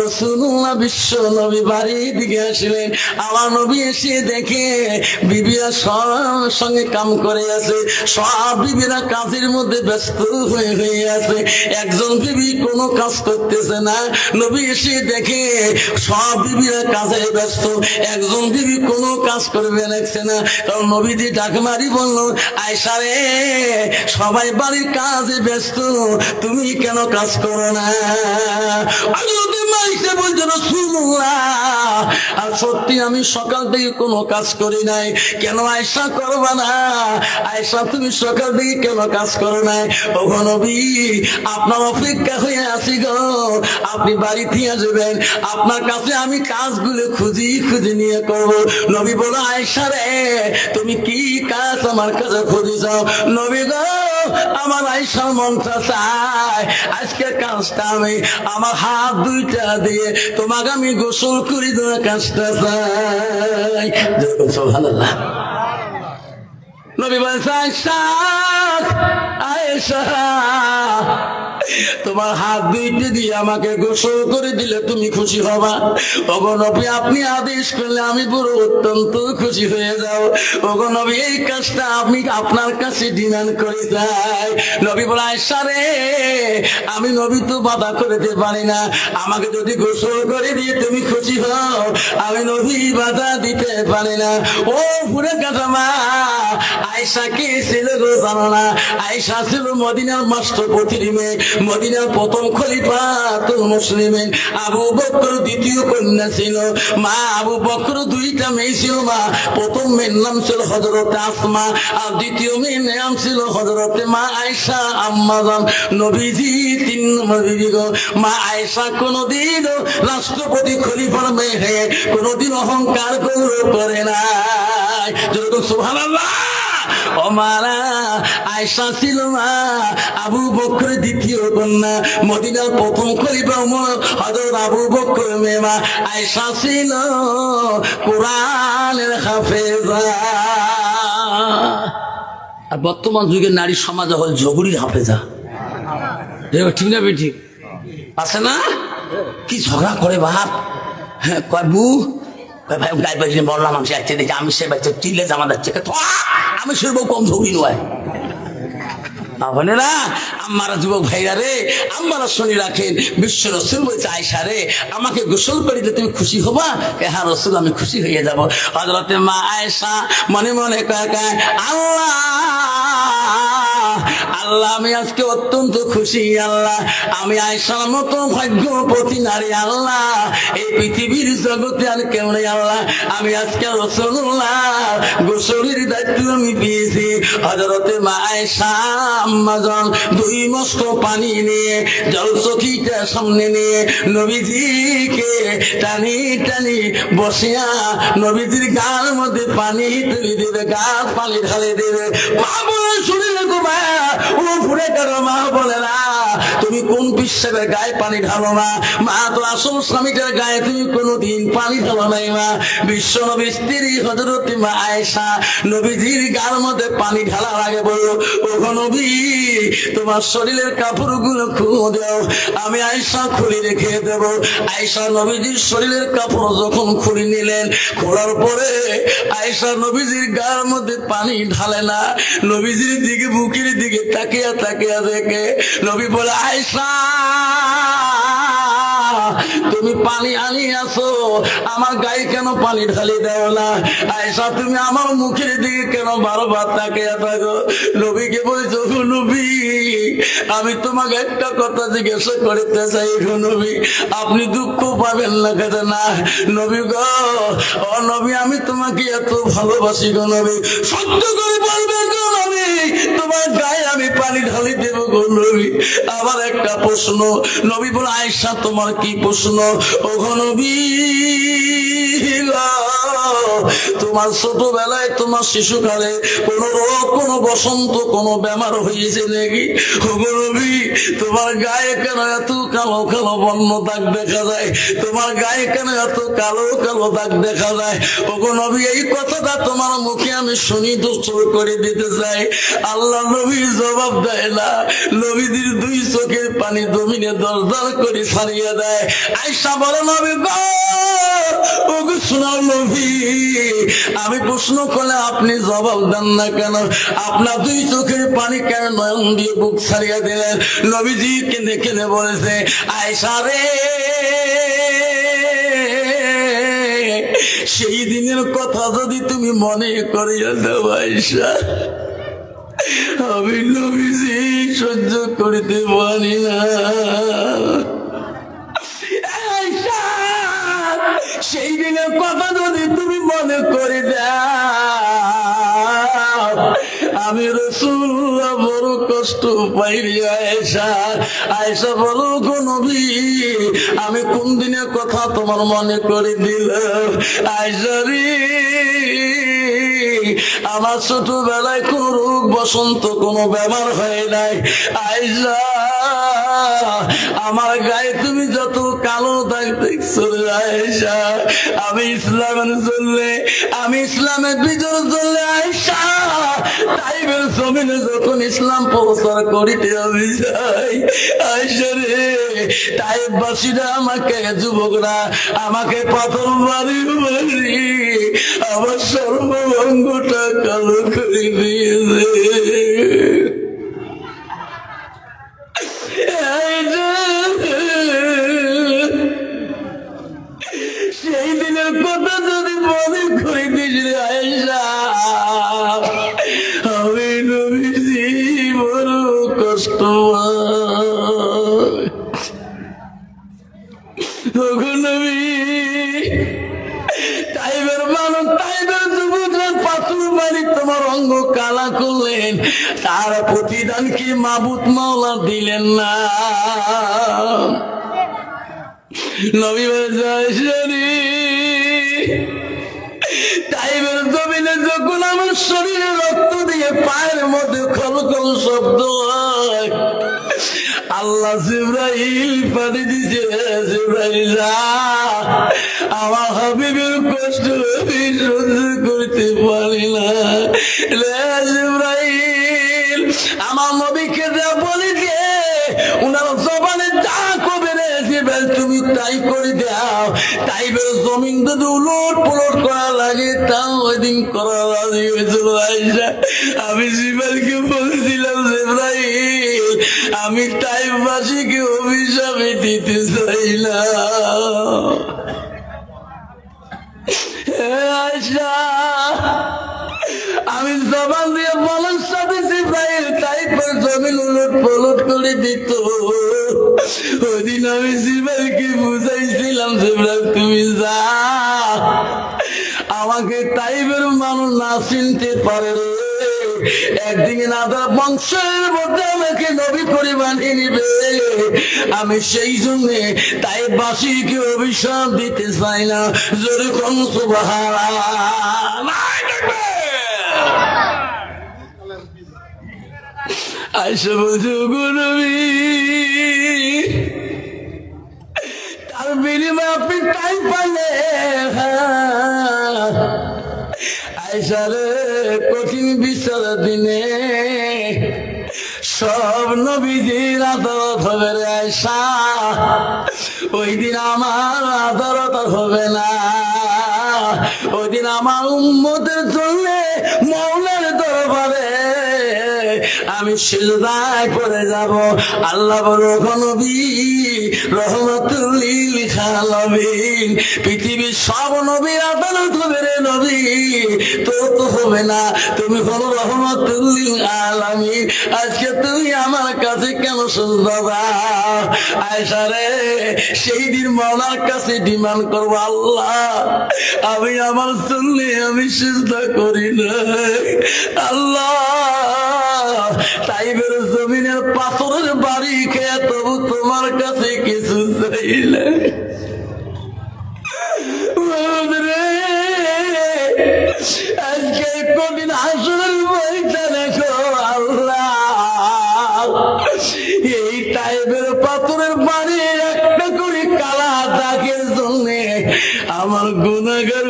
রসুল্লাহ বিশ্ব নবী দিকে আসলেন। আমার নবী এসে দেখে বিবিরা সব সঙ্গে কাম করে আছে, সব বিবিরা কাজের মধ্যে ব্যস্ত হয়ে হয়ে আছে। একজন বিবি কোনো কাজ করতেছে না। নবী এসে দেখে সব বিবিরা কাজে ব্যস্ত, একজন বিবি কোনো কাজ করবে লাগছে না। কারণ নবীজি ডাক মারি বলল, আয়সা রে, সবাই বাড়ির কাজে ব্যস্ত, তুমি কেন কাজ করো না? আর সত্যি আমি সকাল থেকে কোনো কাজ করি নাই, কেন আয়সা করবা না? আয়সা তুমি সকাল থেকে কেন কাজ করো নাই? ও আপনার অপেক্ষা হয়ে আসি গো। আপনি বাড়ি থেকে যাবেন। আপনার কাছে আমি কাজগুলো খুঁজি খুঁজি নিয়ে করব। নবী বলো আয়সা রে, তুমি কি কাজ আমার কাছে খুঁজে যাও? নবী গো আমার আইসা মনটা চায়। আজকে কাজটা আমি আমার হাত দুইটা দিয়ে তোমাকে আমি গোসল করি দেওয়া কাজটা চাই। ভালো না নবী বলছে আয়সা আয়েশা তোমার হাত দুইতে দিয়ে আমাকে গোসল করে দিলে তুমি খুশি হবা। ওগো নবী, আপনি আদেশ করলে আমি পুরো অত্যন্ত খুশি হয়ে যাও। ওগো নবী, এই কাজটা আমি আপনার কাছে ডিমান্ড করে যাই। নবী বলে আয়সা রে, আমি নবী তো বাধা করতে পারি না। আমাকে যদি গোসল করে দিয়ে তুমি খুশি হও, আমি নবী বাধা দিতে পারি না। ও পুরে কথা মা আয়সা কে ছিল গো জানো না? আয়সা ছিল মদিনার মাস্টারপতির মেয়ে। মদিনার প্রথম খলিফা তো মুসলিমের আবু বকর দ্বিতীয় কন্যা ছিল। মা আবু বকর দুইটা মেয়ে ছিল, মা। প্রথম মেয়ের নাম ছিল হজরত আসমা আর দ্বিতীয় মেয়ের নাম ছিল হজরতে মা আয়সা আম্মাজান নবীজি তিন নম্বর মা আয়সা কোনোদিন রাষ্ট্রপতি খলিফার মেয়ে হয়ে কোনোদিন অহংকার করে না যেরকম সুবহানাল্লাহ। ও মারা আয়সা ছিল মা, আবু বকর দ্বিতীয় কন্যা। মদিনার প্রথম খলিফা হযরত আবু বকর মেমা। আয়সা ছিল কোরআনের হাফেজা। আর বর্তমান যুগের নারী সমাজ হল ঝগড়ির হাফেজা। ঠিক না বেটি আছে না? কি ঝগড়া করে বাপ? হ্যাঁ কয় বু বললাম আমি আমি সে বাচ্চা চিল্লে জামা যাচ্ছে! আমি কম ঝগড়ি নয়। যুবক ভাইরা রে আমারা শুনি রাখেন, বিশ্ব রসুল বলছে আয়সা রে, আমাকে গোসল করিলে তুমি খুশি হবা? হ্যাঁ রসুল, আমি খুশি হয়ে যাব। হজরতে মা আয়সা মনে মনে কয়, আল্লাহ আল্লাহ, আমি আজকে অত্যন্ত খুশি, আল্লাহ। আমি আয়সার মতো ভাগ্যপতি নারী, আল্লাহ। এই পৃথিবীর জগতে আর কেউ নেই, আল্লাহ। আমি আজকে রসুল্লাহ গোসলের দায়িত্ব আমি পেয়েছি। হজরতে মা আয়সা আম্মাজন দুই মস্ত পানি নিয়ে জলসখীটা সামনে নিয়ে নবীজিকে টানি টানি বসিয়া নবীজির গার মধ্যে পানি তুলে দেবে গাছ পানি ঢালে দেবে। মা বলে শুনে গো মা ও কারও মা বলে, না, তুমি কোন বিশ্বের গায়ে পানি ঢালো না? মা, তো আসল স্বামীটার গায়ে তুমি কোনোদিন পানি ঢালো নাই, মা। বিশ্ব নবী স্ত্রী হজরত মা আয়েশা নবীজির গার মধ্যে পানি ঢালার আগে বলল ও নবী, তোমার শরীরের কাপড়গুলো খুলে দাও আমি আয়সা খুলি রেখে দেব। আয়সা নবীজির শরীরের কাপড় যখন খুলি নিলেন, খোলার পরে আয়সা নবীজির গার মধ্যে পানি ঢালে না। নবীজির দিকে, বুকের দিকে তাকিয়া তাকিয়া দেখে নবী বলে আয়সা তুমি পানি আনি আসো আমার গায়ে কেন পানি ঢালি দেও না? আয়সা তুমি আমার মুখের দিকে কেন বারবার তাকিয়া থাকো? নবীকে বলছো নবী, আমি তোমাকে একটা কথা জিজ্ঞাসা করতে চাই নবী, আপনি দুঃখ পাবেন না কেন না? নবী গো, ও নবী, আমি তোমাকে এত ভালোবাসি গো নবী। সত্য করে বলবে গো নবী, তোমার গায়ে আমি পানি ঢালি দেব গো নবী। আবার একটা প্রশ্ন, নবী বলে আয়সা তোমার কি প্রশ্ন ও গো নবী তোমার ছোটবেলায় তোমার শিশুকালে রোগ বসন্ত বেমার হয়েছে নাকি? তোমার গায়ে কেন এত কালো কালো বন্য দাগ দেখা যায়? তোমার গায়ে কেন এত কালো কালো দাগ দেখা যায়? ওগো নবী, এই কথাটা তোমার মুখে আমি শুনি দুষ্টর করে দিতে চাই। আল্লাহ নবী জবাব দেয় না। নবীদের দুই চোখের পানি জমিনে দরদর করে ছাড়িয়ে দেয়। আইসা বলে, নবী গো, ওগো শোনাও নবী। আমি প্রশ্ন করলে আপনি জবাব দেন না কেন? আপনার দুই চোখের পানি কেন নয়ন দিয়ে বুক ছাড়িয়ে দিলেন? নবীজি কেঁদে কেঁদে বলেছে আয়সা রে, সেই দিনের কথা যদি তুমি মনে করিয়া দাও আয়সা আমি নবীজি সহ্য করিতে পারি না। কথা যদি তুমি মনে করে আমি রসুল্লাহ বড় কষ্ট পাইলি আয়েশা। আয়েশা বলো নবী, আমি কোন দিনের কথা তোমার মনে করে দিল আয়েশা আমার ছোটবেলায় কোন রোগ বসন্ত কোনো বেমার হয় নাই। আইসা আমার গায়ে তুমি যত কালো দাগ দেখছ রে আয়েশা। আমি ইসলামের চললে আমি ইসলামের বিজয় চললে জমিনে যখন ইসলাম প্রচার করিতে আমি যাই, আয়েশা রে তাইবাসীরা আমাকে, যুবকরা আমাকে পাথর মারি মারি আমার সর্বঙ্গটা কালো করে দিয়েছে মারি তোমার অঙ্গ কালা করলেন। তার প্রতিদান কি মাবুত মাওলা দিলেন না? শরীরে রক্ত দিয়ে পায়ের মধ্যে খল খল শব্দ আল্লাহ জিব্রাইল পানি দিছে জিব্রাইল আমার হাবিবের কষ্ট আমি সহ্য করতে পারি না। জিব্রাইল, আমার নবীকে যা বলি যে উনার জবানে যা কবে রে জিব্রাইল, তুমি তাই করে দাও। তাই বের জমিন যদি উলট পুলট করা লাগে, তাও ওই দিন করা রাজি হয়েছিল। আমি জিব্রাইলকে বলেছিলাম জিব্রাইল আমি টাইম টাইমবাসীকে অভিশাপে দিতে চাই না আমি দিয়ে সাথে জমিন উলট পলট করে দিত। ওই দিন আমি জিব্রাইলকে বুঝাইছিলাম জিব্রাইল তুমি যা। আমাকে টাইপের মানুষ না চিনতে পারে রে একদিকে নাদা বংশের মধ্যে আমাকে নবী নিবে। আমি সেই জন্য তাই বাসীকে অভিশাপ দিতে চাই না। জোরে কোন আইসা তার আপনি তাই পালে আইসারে কঠিন বিচার দিনে সব নবীজির আদালত হবে রে আয়সা ওই দিন আমার আদালত হবে না। ওই দিন আমার উন্মতের জন্য মৌলের দরবারে আমি সিজদায় করে যাব। আল্লাহ বলো নবী খালামিন, পৃথিবীর সব নবীর আদালত হবে রে নবী। তো তো হবে না, তুমি হলো রহমতুল্লিল আলামিন। আজকে তুমি আমার কাছে কেন সুন্দর আয়সা সেই দিন মনার কাছে ডিমান্ড করব, আল্লাহ, আমি আমার শুনলে আমি চিন্তা করি না আল্লাহ টাইবের জমিনের পাথরের বাড়ি খেয়ে তবু তোমার কাছে কিছু চাইলে। এই পাথরের বাড়ি কালা আমার গুণাগার